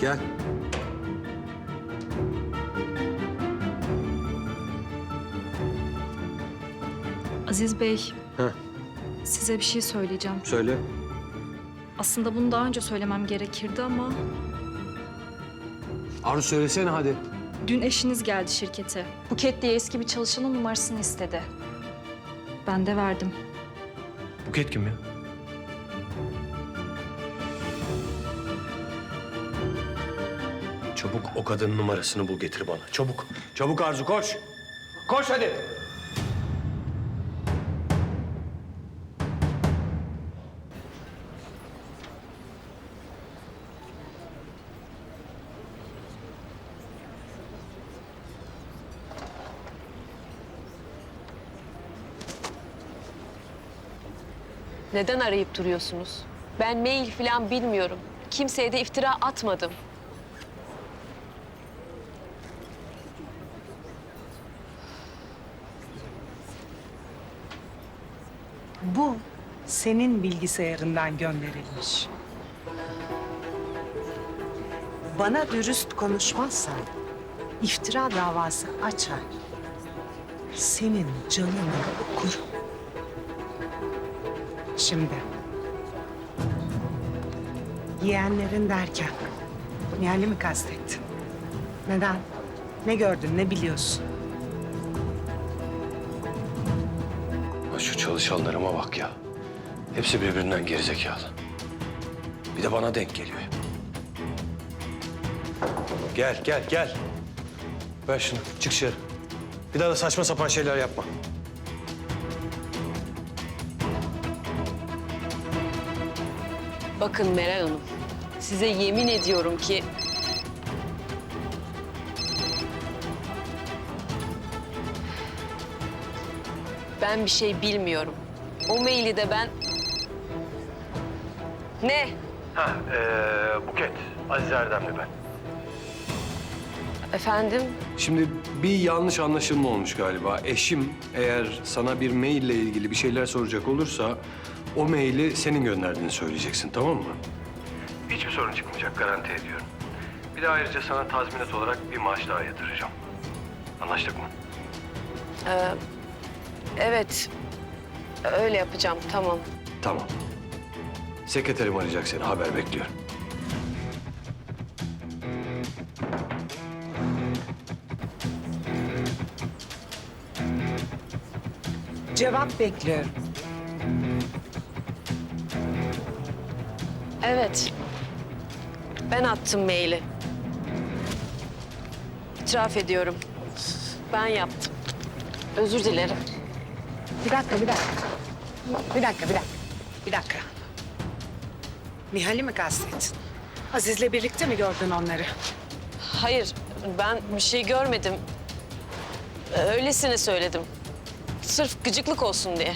Gel. Aziz Bey, Heh, size bir şey söyleyeceğim. söyle. Aslında bunu daha önce söylemem gerekirdi ama Arzu söylesene hadi. dün eşiniz geldi şirkete. Buket diye eski bir çalışanın numarasını istedi. Ben de verdim. Buket kim ya? Çabuk o kadının numarasını bul getir bana. Çabuk. Çabuk Arzu koş. Koş hadi. Neden arayıp duruyorsunuz? Ben mail falan bilmiyorum. Kimseye de iftira atmadım. Bu senin bilgisayarından gönderilmiş. Bana dürüst konuşmazsan iftira davası açar. Senin canını okurum. Şimdi yeğenlerin derken Nihal'i mi kastettin? Neden? Ne gördün, ne biliyorsun? Şu çalışanlarıma bak ya. Hepsi birbirinden gerizekalı. Bir de bana denk geliyor. Gel, gel, gel. Ver şunu, çık dışarı. Bir daha da saçma sapan şeyler yapma. Bakın Meral Hanım, size yemin ediyorum ki... Ben bir şey bilmiyorum. O maili de ben... Ne? Ha, ee, Buket. Aziz Erdemli ben. Efendim? Şimdi bir yanlış anlaşılma olmuş galiba. Eşim eğer sana bir maille ilgili bir şeyler soracak olursa... ...o maili senin gönderdiğini söyleyeceksin, tamam mı? Hiçbir sorun çıkmayacak, garanti ediyorum. Bir de ayrıca sana tazminat olarak bir maaş daha yatıracağım. Anlaştık mı? Evet. Öyle yapacağım, tamam. Tamam. Sekreterim arayacak seni, haber bekliyorum. Cevap bekliyorum. Evet. Ben attım maili. İtiraf ediyorum. Ben yaptım. Özür dilerim. Bir dakika, bir dakika. Bir dakika, bir dakika. Bir dakika. Nihal'i mi kastettin? Aziz'le birlikte mi gördün onları? Hayır, ben bir şey görmedim. Öylesine söyledim. Sırf gıcıklık olsun diye.